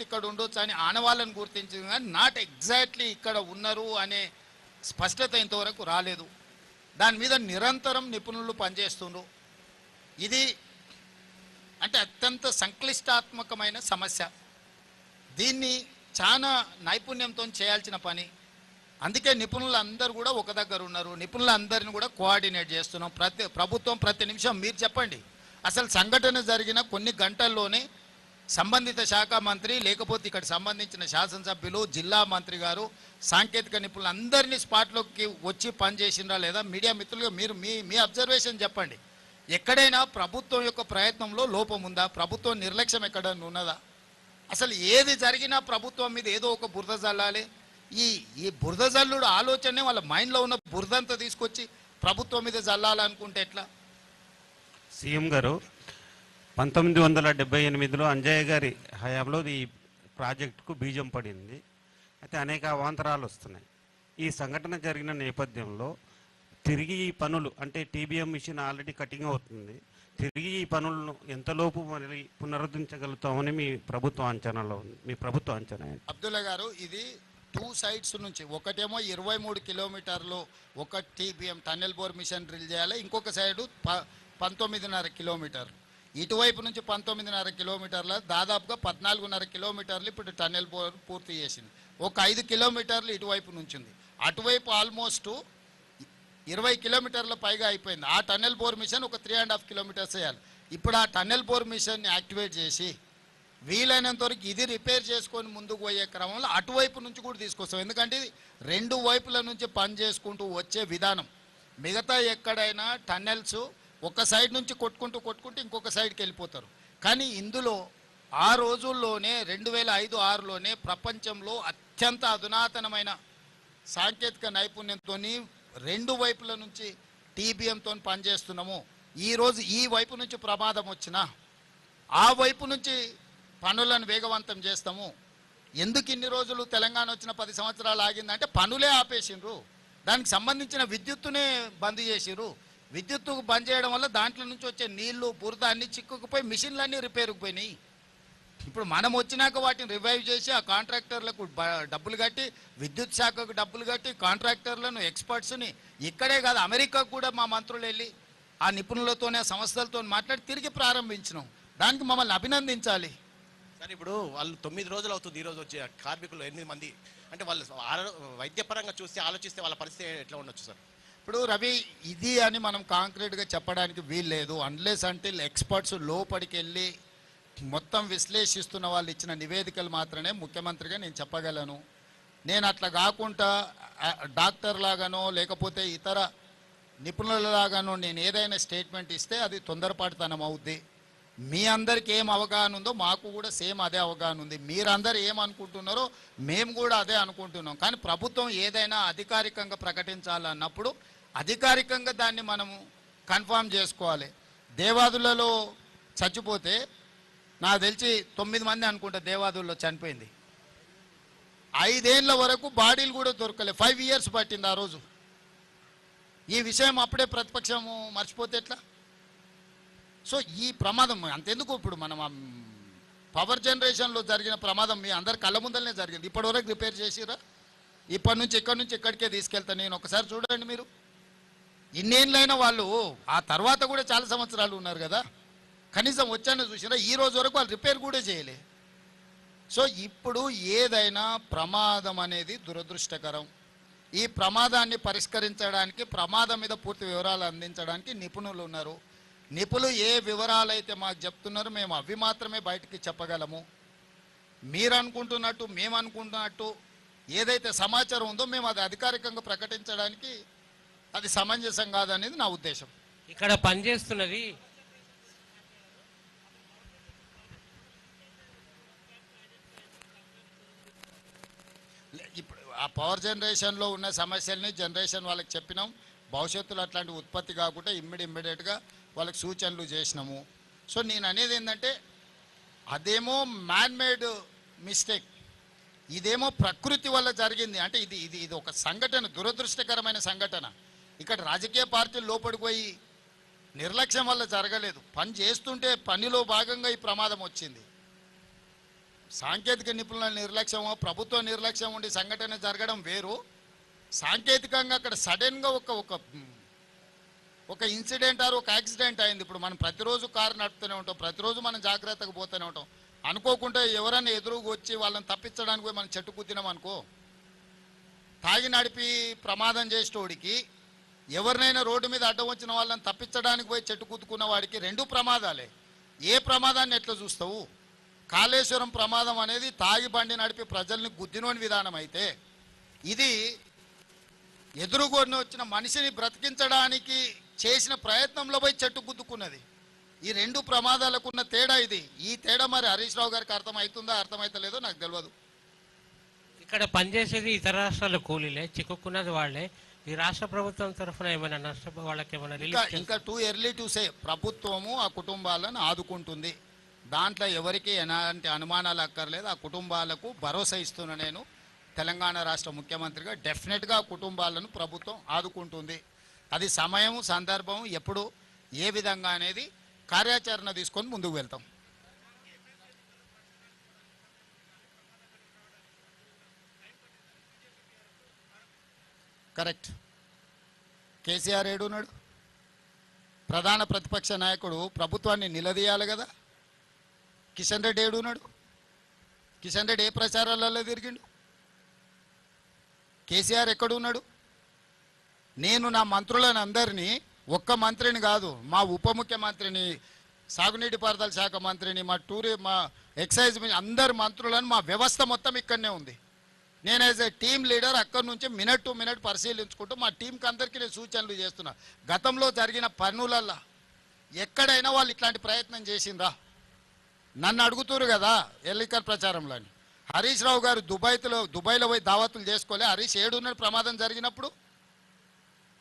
ఉండొచ్చు ఇక్కడ ఉండొచ్చు అని ఆనవాళ్ళని గుర్తించింది కానీ నాట్ ఎగ్జాక్ట్లీ ఇక్కడ ఉన్నారు అనే స్పష్టత ఇంతవరకు రాలేదు. దాని మీద నిరంతరం నిపుణులు పనిచేస్తుండ్రు. ఇది అంటే అత్యంత సంక్లిష్టాత్మకమైన సమస్య. దీన్ని చాలా నైపుణ్యంతో చేయాల్సిన పని. అందుకే నిపుణులు అందరూ కూడా ఒక దగ్గర ఉన్నారు. నిపుణులు అందరిని కూడా కోఆర్డినేట్ చేస్తున్నాం. ప్రతి ప్రభుత్వం ప్రతి నిమిషం మీరు చెప్పండి. అసలు సంఘటన జరిగిన కొన్ని గంటల్లోనే సంబంధిత శాఖ మంత్రి లేకపోతే ఇక్కడ సంబంధించిన శాసనసభ్యులు జిల్లా మంత్రి గారు సాంకేతిక నిపుణులు అందరినీ స్పాట్లోకి వచ్చి పనిచేసిండ్రా లేదా మీడియా మిత్రులుగా మీరు మీ మీ అబ్జర్వేషన్ చెప్పండి. ఎక్కడైనా ప్రభుత్వం యొక్క ప్రయత్నంలో లోపం ఉందా? ప్రభుత్వం నిర్లక్ష్యం ఎక్కడైనా ఉన్నదా? అసలు ఏది జరిగినా ప్రభుత్వం మీద ఏదో ఒక బురద జల్లాలి. ఈ ఈ బురద జల్లుడు ఆలోచనే వాళ్ళ మైండ్లో ఉన్న బురదంతా తీసుకొచ్చి ప్రభుత్వం మీద జల్లాలనుకుంటే ఎట్లా? సీఎం గారు పంతొమ్మిది వందల డెబ్బై ఎనిమిదిలో అంజయ్య గారి హయాంలో ఈ ప్రాజెక్టుకు బీజం పడింది. అయితే అనేక అవాంతరాలు వస్తున్నాయి. ఈ సంఘటన జరిగిన నేపథ్యంలో తిరిగి ఈ పనులు అంటే టీబీఎం మిషన్ ఆల్రెడీ కటింగ్ అవుతుంది. తిరిగి ఈ పనులను ఎంతలోపు మరి పునరుద్ధరించగలుగుతామని మీ ప్రభుత్వ అంచనాలో ఉంది. మీ ప్రభుత్వ అంచనా అబ్దుల్లా గారు ఇది టూ సైడ్స్ నుంచి ఒకటేమో ఇరవై మూడు కిలోమీటర్లు ఒక TBM tunnel bore machine drill చేయాలి ఇంకొక సైడు ప పంతొమ్మిదిన్నర కిలోమీటర్లు ఇటువైపు నుంచి పంతొమ్మిదిన్నర కిలోమీటర్ల దాదాపుగా పద్నాలుగున్నర కిలోమీటర్లు ఇప్పుడు టన్నెల్ బోర్ పూర్తి చేసింది. ఒక ఐదు కిలోమీటర్లు ఇటువైపు నుంచి ఉంది అటువైపు ఆల్మోస్ట్ ఇరవై కిలోమీటర్ల పైగా అయిపోయింది. ఆ టన్నెల్ బోర్ మిషన్ ఒక త్రీ అండ్ హాఫ్ కిలోమీటర్స్ వేయాలి. ఇప్పుడు ఆ టన్నెల్ బోర్ మిషన్ని యాక్టివేట్ చేసి వీలైనంత వరకు ఇది రిపేర్ చేసుకొని ముందుకు పోయే క్రమంలో అటువైపు నుంచి కూడా తీసుకొస్తాం. ఎందుకంటే ఇది రెండు వైపుల నుంచి పని చేసుకుంటూ వచ్చే విధానం. మిగతా ఎక్కడైనా టన్నెల్స్ ఒక సైడ్ నుంచి కొట్టుకుంటూ కొట్టుకుంటూ ఇంకొక సైడ్కి వెళ్ళిపోతారు. కానీ ఇందులో ఆ రోజుల్లోనే రెండు వేల ఐదు ఆరులోనే ప్రపంచంలో అత్యంత అధునాతనమైన సాంకేతిక నైపుణ్యంతో రెండు వైపుల నుంచి టీబీఎంతో పనిచేస్తున్నాము. ఈరోజు ఈ వైపు నుంచి ప్రమాదం వచ్చినా ఆ వైపు నుంచి పనులను వేగవంతం చేస్తాము. ఎందుకు ఇన్ని రోజులు తెలంగాణ వచ్చిన పది సంవత్సరాలు ఆగిందంటే పనులే ఆపేసిండ్రు. దానికి సంబంధించిన విద్యుత్తునే బంద్ చేసిర్రు విద్యుత్తు బంద్ చేయడం వల్ల దాంట్లో నుంచి వచ్చే నీళ్ళు బురద అన్ని చిక్కుకుపోయి మిషన్లన్నీ రిపేర్కి పోయినాయి. ఇప్పుడు మనం వచ్చినాక వాటిని రివైవ్ చేసి ఆ కాంట్రాక్టర్లకు డబ్బులు కట్టి విద్యుత్ శాఖకు డబ్బులు కట్టి కాంట్రాక్టర్లను ఎక్స్పర్ట్స్ని ఇక్కడే కాదు అమెరికాకు కూడా మా మంత్రులు వెళ్ళి ఆ నిపుణులతోనే ఆ సంస్థలతో మాట్లాడి తిరిగి ప్రారంభించినాం. దానికి మమ్మల్ని అభినందించాలి. సార్ ఇప్పుడు వాళ్ళు తొమ్మిది రోజులు అవుతుంది ఈరోజు వచ్చే కార్మికులు ఎనిమిది మంది. అంటే వాళ్ళు వైద్యపరంగా చూస్తే ఆలోచిస్తే వాళ్ళ పరిస్థితి ఎట్లా ఉండొచ్చు సార్? ఇప్పుడు రవి ఇది అని మనం కాంక్రీట్గా చెప్పడానికి వీల్లేదు. అన్లెస్ అంటే ఎక్స్పర్ట్స్ లోపలికి వెళ్ళి మొత్తం విశ్లేషిస్తున్న వాళ్ళు ఇచ్చిన నివేదికలు మాత్రమే ముఖ్యమంత్రిగా నేను చెప్పగలను. నేను అట్లా కాకుండా డాక్టర్ లాగానో లేకపోతే ఇతర నిపుణులలాగానో నేను ఏదైనా స్టేట్మెంట్ ఇస్తే అది తొందరపాటుతనం అవుద్ది. మీ అందరికి ఏం అవగాహన ఉందో మాకు కూడా సేమ్ అదే అవగాహన ఉంది. మీరందరూ ఏమనుకుంటున్నారో మేము కూడా అదే అనుకుంటున్నాం. కానీ ప్రభుత్వం ఏదైనా అధికారికంగా ప్రకటించాలన్నప్పుడు అధికారికంగా దాన్ని మనము కన్ఫామ్ చేసుకోవాలి. దేవాదులలో చచ్చిపోతే నాకు తెలిసి తొమ్మిది మంది అనుకుంటా దేవాదుల్లో చనిపోయింది. ఐదేళ్ళ వరకు బాడీలు కూడా దొరకలే. ఫైవ్ ఇయర్స్ పట్టింది ఆ రోజు. ఈ విషయం అప్పుడే ప్రతిపక్షము మర్చిపోతే ఎట్లా? సో ఈ ప్రమాదం అంతెందుకు ఇప్పుడు మనం ఆ పవర్ జనరేషన్లో జరిగిన ప్రమాదం మీ అందరి కళ్ళ ముందరనే జరిగింది. ఇప్పటివరకు రిపేర్ చేసిరా ఇప్పటి నుంచి ఇక్కడి నుంచి ఇక్కడికే తీసుకెళ్తా. నేను ఒకసారి చూడండి మీరు. ఇన్నేళ్ళైనా వాళ్ళు ఆ తర్వాత కూడా చాలా సంవత్సరాలు ఉన్నారు కదా. కనీసం వచ్చాను చూసినా ఈ రోజు వరకు వాళ్ళు రిపేర్ కూడా చేయలే. సో ఇప్పుడు ఏదైనా ప్రమాదం అనేది దురదృష్టకరం. ఈ ప్రమాదాన్ని పరిష్కరించడానికి ప్రమాదం మీద పూర్తి వివరాలు అందించడానికి నిపుణులు ఉన్నారు. నిపుణులు ఏ వివరాలు అయితే మాకు చెప్తున్నారో మేము అవి మాత్రమే బయటికి చెప్పగలము. మీరు అనుకుంటున్నట్టు మేము అనుకుంటున్నట్టు ఏదైతే సమాచారం ఉందో మేము అది అధికారికంగా ప్రకటించడానికి అది సమంజసం కాదనేది నా ఉద్దేశం. ఇక్కడ పనిచేస్తున్నది ఇప్పుడు ఆ పవర్ జనరేషన్లో ఉన్న సమస్యల్ని జనరేషన్ వాళ్ళకి చెప్పినాం. భవిష్యత్తులో అట్లాంటి ఉత్పత్తి కాకుండా ఇమ్మడి ఇమ్మీడియట్గా వాళ్ళకి సూచనలు చేసినాము. సో నేను అనేది ఏంటంటే అదేమో మ్యాన్ మేడ్ మిస్టేక్ ఇదేమో ప్రకృతి వల్ల జరిగింది. అంటే ఇది ఇది ఇది ఒక సంఘటన దురదృష్టకరమైన సంఘటన. ఇక్కడ రాజకీయ పార్టీలు లోపడిపోయి పోయి నిర్లక్ష్యం వల్ల జరగలేదు. పని చేస్తుంటే పనిలో భాగంగా ఈ ప్రమాదం వచ్చింది. సాంకేతిక నిపుణుల నిర్లక్ష్యమో ప్రభుత్వ నిర్లక్ష్యం ఉండి సంఘటన జరగడం వేరు. సాంకేతికంగా అక్కడ సడన్గా ఒక ఒక ఒక ఇన్సిడెంట్ ఆరు ఒక యాక్సిడెంట్ అయింది. ఇప్పుడు మనం ప్రతిరోజు కారు నడుపుతూనే ఉంటాం ప్రతిరోజు మనం జాగ్రత్తగా పోతూనే ఉంటాం. అనుకోకుండా ఎవరైనా ఎదురుగా వచ్చి వాళ్ళని తప్పించడానికి మనం చెట్టు కుద్దినాం అనుకో తాగి నడిపి ప్రమాదం చేసేటోడికి ఎవరినైనా రోడ్డు మీద అడ్డం వచ్చిన వాళ్ళని తప్పించడానికి పోయి చెట్టు కుట్టుకున్న వాడికి రెండు ప్రమాదాలే. ఏ ప్రమాదాన్ని ఎట్లా చూస్తావు? కాళేశ్వరం ప్రమాదం అనేది తాగి బండి నడిపి ప్రజల్ని గుద్దినోని విధానం అయితే ఇది ఎదురుగొని వచ్చిన మనిషిని బ్రతికించడానికి చేసిన ప్రయత్నంలో పోయి చెట్టు గుద్దుకున్నది. ఈ రెండు ప్రమాదాలకు ఉన్న తేడా ఇది. ఈ తేడా మరి హరీష్ రావు గారికి అర్థమవుతుందా అర్థమవుతలేదో నాకు తెలియదు ఇక్కడ పనిచేసేది ఇతర రాష్ట్రాల కూలీలే చిక్కుకున్నది వాళ్ళే. ఈ రాష్ట్ర ప్రభుత్వం తరఫున ఏమైనా నష్ట వాళ్ళకి ఏమైనా ఇంకా ఇంకా టూ ఎర్లీ టు సే ప్రభుత్వము ఆ కుటుంబాలను ఆదుకుంటుంది. దాంట్లో ఎవరికి ఎలాంటి అనుమానాలు అక్కర్లేదు. ఆ కుటుంబాలకు భరోసా ఇస్తున్నా నేను తెలంగాణ రాష్ట్ర ముఖ్యమంత్రిగా డెఫినెట్గా ఆ కుటుంబాలను ప్రభుత్వం ఆదుకుంటుంది. అది సమయం సందర్భం ఎప్పుడు ఏ విధంగా అనేది కార్యాచరణ తీసుకొని ముందుకు వెళ్తాం. కరెక్ట్. కేసీఆర్ ఏడున్నాడు ప్రధాన ప్రతిపక్ష నాయకుడు ప్రభుత్వాన్ని నిలదీయాలి కదా. కిషన్ రెడ్డి ఏడున్నాడు కిషన్ రెడ్డి ఏ ప్రచారాలలో తిరిగిండు? కేసీఆర్ ఎక్కడున్నాడు నేను నా మంత్రులను అందరినీ ఒక్క మంత్రిని కాదు మా ఉప ముఖ్యమంత్రిని సాగునీటి పారుదల శాఖ మంత్రిని మా టూరి మా ఎక్సైజ్ మిని- అందరు మంత్రులను మా వ్యవస్థ మొత్తం ఇక్కడనే ఉంది. నేను యాజ్ ఎ టీమ్ లీడర్ అక్కడి నుంచి మినిట్ టు మినిట్ పరిశీలించుకుంటూ మా టీంకి అందరికీ నేను సూచనలు చేస్తున్నా. గతంలో జరిగిన పనులల్లా ఎక్కడైనా వాళ్ళు ఇట్లాంటి ప్రయత్నం చేసిందా నన్ను అడుగుతురు కదా ఎన్నికల ప్రచారంలో అని. హరీష్ రావు గారు దుబాయ్లో దుబాయ్లో పోయి దావతులు చేసుకోలే. హరీష్ ఏడున్న ప్రమాదం జరిగినప్పుడు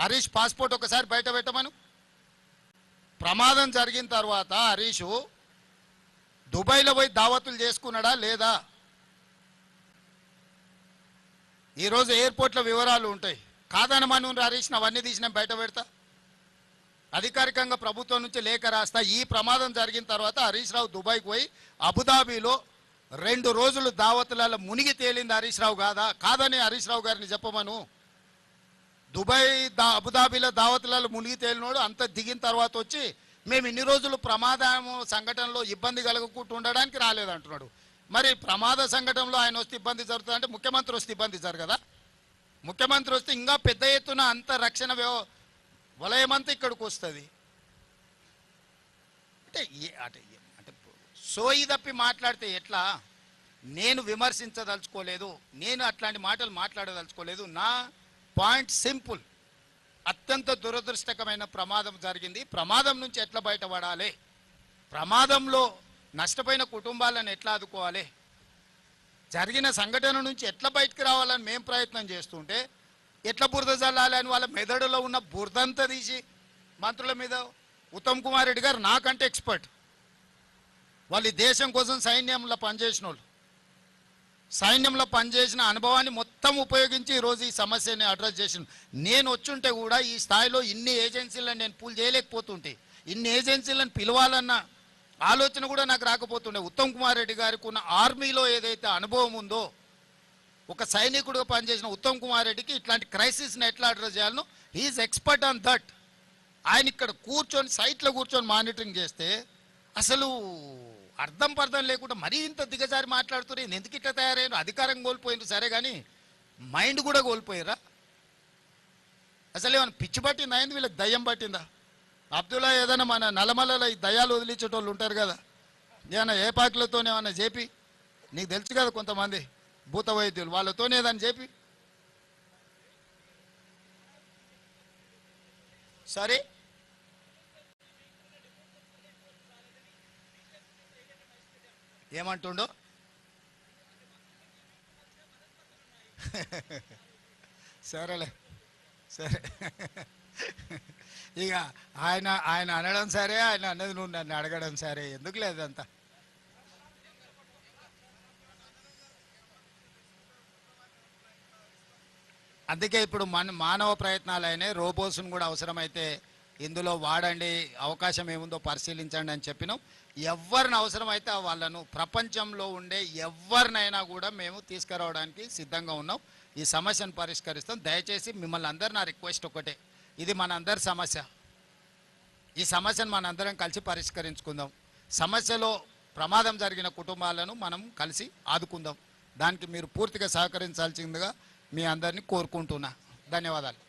హరీష్ పాస్పోర్ట్ ఒకసారి బయట పెట్టమను. ప్రమాదం జరిగిన తర్వాత హరీషు దుబాయ్లో పోయి దావతులు చేసుకున్నాడా లేదా? ఈరోజు ఎయిర్పోర్ట్ల వివరాలు ఉంటాయి. కాదని మనం హరీష్ అవన్నీ తీసిన బయట పెడతా. అధికారికంగా ప్రభుత్వం నుంచి లేఖ రాస్తా. ఈ ప్రమాదం జరిగిన తర్వాత హరీష్ రావు దుబాయ్కి పోయి అబుదాబీలో రెండు రోజులు దావతులలో మునిగి తేలింది హరీష్ రావు కాదా? కాదని హరీష్ రావు గారిని చెప్పమను. దుబాయ్ దా అబుదాబీలో దావతులలో మునిగి తేలినోడు అంత దిగిన తర్వాత వచ్చి మేము ఇన్ని రోజులు ప్రమాదం సంఘటనలో ఇబ్బంది కలగకుండా ఉండడానికి రాలేదంటున్నాడు. మరి ప్రమాద సంఘటనలో ఆయన వస్తే ఇబ్బంది జరుగుతుంది అంటే ముఖ్యమంత్రి వస్తే ఇబ్బంది జరగదా ముఖ్యమంత్రి వస్తే ఇంకా పెద్ద ఎత్తున అంత రక్షణ వ్యవ వలయమంతా ఇక్కడికి వస్తుంది. అంటే అంటే అంటే సోయి తప్పి మాట్లాడితే ఎట్లా? నేను విమర్శించదలుచుకోలేదు నేను అట్లాంటి మాటలు మాట్లాడదలుచుకోలేదు. నా పాయింట్ సింపుల్. అత్యంత దురదృష్టకమైన ప్రమాదం జరిగింది. ప్రమాదం నుంచి ఎట్లా బయటపడాలి? ప్రమాదంలో నష్టపోయిన కుటుంబాలను ఎట్లా ఆదుకోవాలి? జరిగిన సంఘటన నుంచి ఎట్లా బయటకు రావాలని మేము ప్రయత్నం చేస్తుంటే ఎట్లా బురద చల్లాలి అని వాళ్ళ మెదడులో ఉన్న బురదంతా తీసి మంత్రుల మీద ఉత్తమ్ కుమార్ రెడ్డి గారు నాకంటే ఎక్స్పర్ట్. వాళ్ళు ఈ దేశం కోసం సైన్యంలో పనిచేసిన వాళ్ళు సైన్యంలో పనిచేసిన అనుభవాన్ని మొత్తం ఉపయోగించి ఈరోజు ఈ సమస్యని అడ్రస్ చేసిన నేను వచ్చుంటే కూడా ఈ స్థాయిలో ఇన్ని ఏజెన్సీలను నేను పూల్ చేయలేకపోతుంటే ఇన్ని ఏజెన్సీలను పిలవాలన్నా ఆలోచన కూడా నాకు రాకపోతుండే. ఉత్తమ్ కుమార్ రెడ్డి గారికి ఉన్న ఆర్మీలో ఏదైతే అనుభవం ఉందో ఒక సైనికుడిగా పనిచేసిన ఉత్తమ్ కుమార్ రెడ్డికి ఇట్లాంటి క్రైసిస్ని ఎట్లా అడ్రస్ చేయాలనో హీఈస్ ఎక్స్పర్ట్ ఆన్ దట్ ఆయన ఇక్కడ కూర్చొని సైట్లో కూర్చొని మానిటరింగ్ చేస్తే అసలు అర్థం పర్థం లేకుండా మరీ ఇంత దిగజారి మాట్లాడుతున్నారు ఎందుకు ఇట్లా తయారయ్యారు అధికారం కోల్పోయినారు సరే కానీ మైండ్ కూడా కోల్పోయారా అసలు ఏమైనా పిచ్చి పట్టిందా? అయింది వీళ్ళకి దయ్యం పట్టిందా? అబ్దుల్లా ఏదైనా మన నలమలలో ఈ దయాలు వదిలించేటోళ్ళు ఉంటారు కదా. ఏమైనా ఏ పాకులతోనే ఏమన్నా చేపి నీకు తెలుసు కదా కొంతమంది భూత వైద్యులు వాళ్ళతోనే ఏదని చేపి సరే. ఏమంటుండో? సరేలే. సరే. ఇక ఆయన ఆయన అనడం సరే ఆయన అన్నది నువ్వు నన్ను అడగడం సరే. ఎందుకు లేదంతా అందుకే ఇప్పుడు మన మానవ ప్రయత్నాలు అయినాయి రోబోస్ను కూడా అవసరమైతే ఇందులో వాడండి అవకాశం ఏముందో పరిశీలించండి అని చెప్పినాం. ఎవరిని అవసరమైతే వాళ్ళను ప్రపంచంలో ఉండే ఎవరినైనా కూడా మేము తీసుకురావడానికి సిద్ధంగా ఉన్నాం. ఈ సమస్యను పరిష్కరిస్తాం. దయచేసి మిమ్మల్ని అందరు నా రిక్వెస్ట్ ఒకటే. ఇది మనందరి సమస్య. ఈ సమస్యను మనందరం కలిసి పరిష్కరించుకుందాం. సమస్యలో ప్రమాదం జరిగిన కుటుంబాలను మనం కలిసి ఆదుకుందాం. దానికి మీరు పూర్తిగా సహకరించాల్సిందిగా మీ అందరినీ కోరుకుంటున్నా. ధన్యవాదాలు.